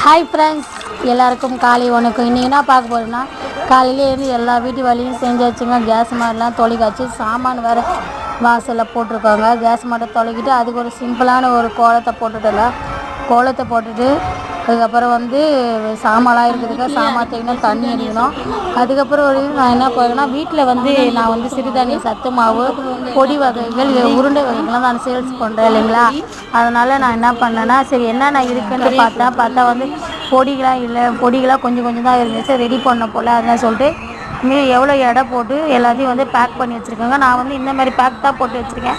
Hi friends எல்லாருக்கும் காலை உனக்கு இன்றைக்கி என்ன பார்க்க போகிறோன்னா காலையிலே இருந்து எல்லா வீட்டு வேலையும் செஞ்சு வச்சுங்க கேஸ் மாதிரிலாம் தொலைக்காச்சு சாமான் வேறு வாசலில் போட்டிருக்காங்க. கேஸ் மாட்டை தொலைக்கிட்டு அதுக்கு ஒரு சிம்பிளான ஒரு கோலத்தை போட்டுட்டல கோலத்தை போட்டுட்டு அதுக்கப்புறம் வந்து சாமான்லாம் இருக்கிறதுக்காக சாமான் தேங்கினா தண்ணி அடிக்கணும் அதுக்கப்புறம் ஒரு நான் என்ன பண்ணுவேன்னா வீட்டில் வந்து நான் வந்து சிறுதானிய சத்து மாவு பொடி வகைகள் உருண்டை வகைகள்லாம் நான் சேல்ஸ் பண்ணுறேன் இல்லைங்களா? அதனால் நான் என்ன பண்ணேன்னா சரி என்னென்ன இருக்குன்னு பார்த்தேன் பார்த்தா வந்து பொடிகளாக இல்லை. பொடிகளாக கொஞ்சம் கொஞ்சம் தான் இருந்துச்சு. ரெடி பண்ண போல் அதெல்லாம் சொல்லிட்டு மீ எவ்வளோ எடை போட்டு எல்லாத்தையும் வந்து பேக் பண்ணி வச்சுருக்காங்க. நான் வந்து இந்த மாதிரி பேக் தான் போட்டு வச்சுருக்கேன்.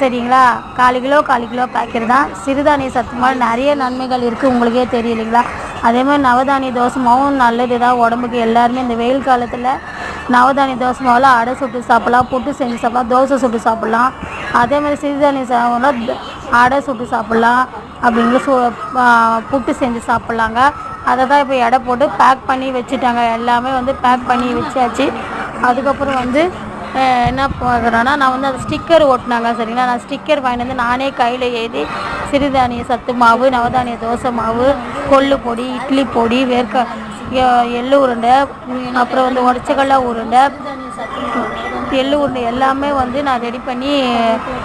சரிங்களா? கால் கிலோ கால் கிலோ பேக்கெட் தான். சிறுதானிய சத்து மாதிரி நிறைய நன்மைகள் இருக்குது உங்களுக்கே தெரியலைங்களா? அதே மாதிரி நவதானிய தோசை மாவும் நல்லது தான். உடம்புக்கு எல்லாருமே இந்த வெயில் காலத்தில் நவதானிய தோசை மாவில் அடை சுட்டு சாப்பிட்லாம் புட்டு செஞ்சு சாப்பிட்லாம் தோசை சுட்டு சாப்பிட்லாம். அதே மாதிரி சிறுதானிய சாப்பிட்லாம் அடை சுட்டு சாப்பிட்லாம். அப்படின்னு சொ புட்டு செஞ்சு சாப்பிட்லாங்க. அதை தான் இப்போ எடை போட்டு பேக் பண்ணி வச்சுட்டாங்க. எல்லாமே வந்து பேக் பண்ணி வச்சாச்சு. அதுக்கப்புறம் வந்து என்ன பண்ணுறேன்னா நான் வந்து அந்த ஸ்டிக்கர் ஓட்டினாங்க சரிங்களா? நான் ஸ்டிக்கர் வாங்கிட்டு வந்து நானே கையில் எழுதி சிறுதானிய சத்து மாவு நவதானிய தோசை மாவு கொள்ளு பொடி இட்லி பொடி வேர்க்க எள்ளு உருண்டை அப்புறம் வந்து உடச்சக்கடலை உருண்டை எள்ளு உருண்டை எல்லாமே வந்து நான் ரெடி பண்ணி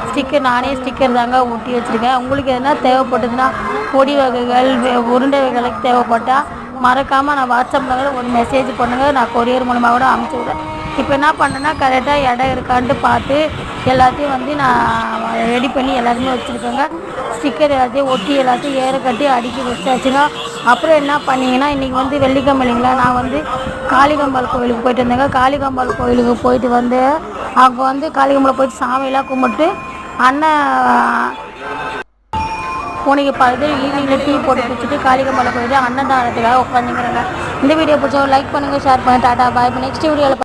ஸ்டிக்கர் நானே ஸ்டிக்கர் தாங்க ஒட்டி வச்சுருக்கேன். உங்களுக்கு எதனா தேவைப்பட்டதுன்னா பொடி வகைகள் வே- உருண்டை வகைகளுக்கு தேவைப்பட்டால் மறக்காமல் நான் வாட்ஸ்அப்பில் ஒரு மெசேஜ் பண்ணுங்கள் நான் கொரியர் மூலமாக கூட அமுச்சு விட்றேன். இப்போ என்ன பண்ணேன்னா கரெக்டாக இடம் இருக்கான்ட்டு பார்த்து எல்லாத்தையும் வந்து நான் ரெடி பண்ணி எல்லாத்தையுமே வச்சுருக்கேங்க. ஸ்டிக்கர் எல்லாத்தையும் ஒட்டி எல்லாத்தையும் ஏற கட்டி அடுக்கி வச்சாச்சுங்க அப்புறம் என்ன பண்ணீங்கன்னா இன்றைக்கி வந்து வெள்ளிக்கிழமை இல்லைங்களா நான் வந்து காளிகம்பாள் கோவிலுக்கு போயிட்டு வந்தேங்க. காளிகம்பாள் கோயிலுக்கு போயிட்டு வந்து அங்கே வந்து காளிகம்பாளை போயிட்டு சாமியெல்லாம் கும்பிட்டு அண்ணன் பூனைக்கு பார்த்து ஈவினிங்கில் டீ போட்டு குடிச்சிட்டு காளிகம்பாளை போயிட்டு அன்னதானத்துக்காக உட்காந்துங்கிறாங்க இந்த வீடியோ பிடிச்சவங்க லைக் பண்ணுங்கள் ஷேர் பண்ணுங்கள் டாட்டா பாய் நெக்ஸ்ட் வீடியோவில்